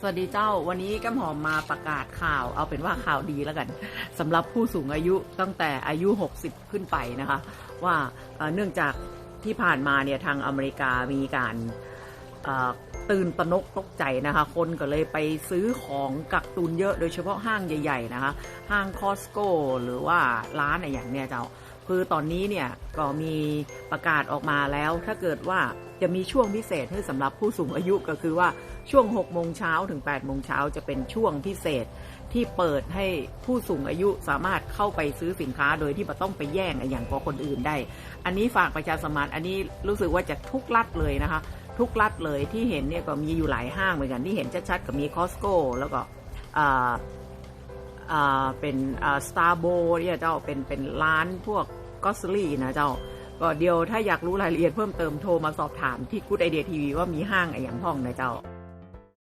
สวัสดีเจ้าวันนี้ก้มหอมมาประกาศข่าว เอาเป็นว่าข่าวดีแล้วกันสำหรับผู้สูงอายุตั้งแต่อายุ 60 ขึ้นไปนะคะ ว่าเนื่องจากที่ผ่านมาเนี่ยทางอเมริกามีการตื่นตระนกตกใจนะคะ คนก็เลยไปซื้อของกักตุนเยอะโดยเฉพาะห้างใหญ่ ๆ นะคะ ห้างคอสโกหรือว่าร้านอะไรอย่างเนี้ยเจ้า คือตอนนี้เนี่ยก็มีประกาศออกมาแล้ว ถ้าเกิดว่าจะมีช่วงพิเศษให้สำหรับผู้สูงอายุก็คือว่าช่วง6โมงเช้าถึง8โมงเช้าจะเป็นช่วงพิเศษที่เปิดให้ผู้สูงอายุสามารถเข้าไปซื้อสินค้าโดยที่ไม่ต้องไปแย่งอย่างกับคนอื่นได้ อันนี้ฝากประชาสัมพันอันนี้รู้สึกว่าจะทุกรัฐเลยนะคะ ทุกรัฐเลยที่เห็นเนี่ยก็มีอยู่หลายห้างเหมือนกันที่เห็นชัดๆก็มีคอสโก้แล้วก็อ่า เป็นสตาร์โบเนี่ยเจ้าเป็นเป็นร้านพวกกอสลี่นะเจ้าก็เดียวถ้าอยากรู้รายละเอียดเพิ่มเติมโทรมาสอบถามที่กูดไอเดียทีวีว่ามีห้างอะไรอย่างพ้องนะเจ้า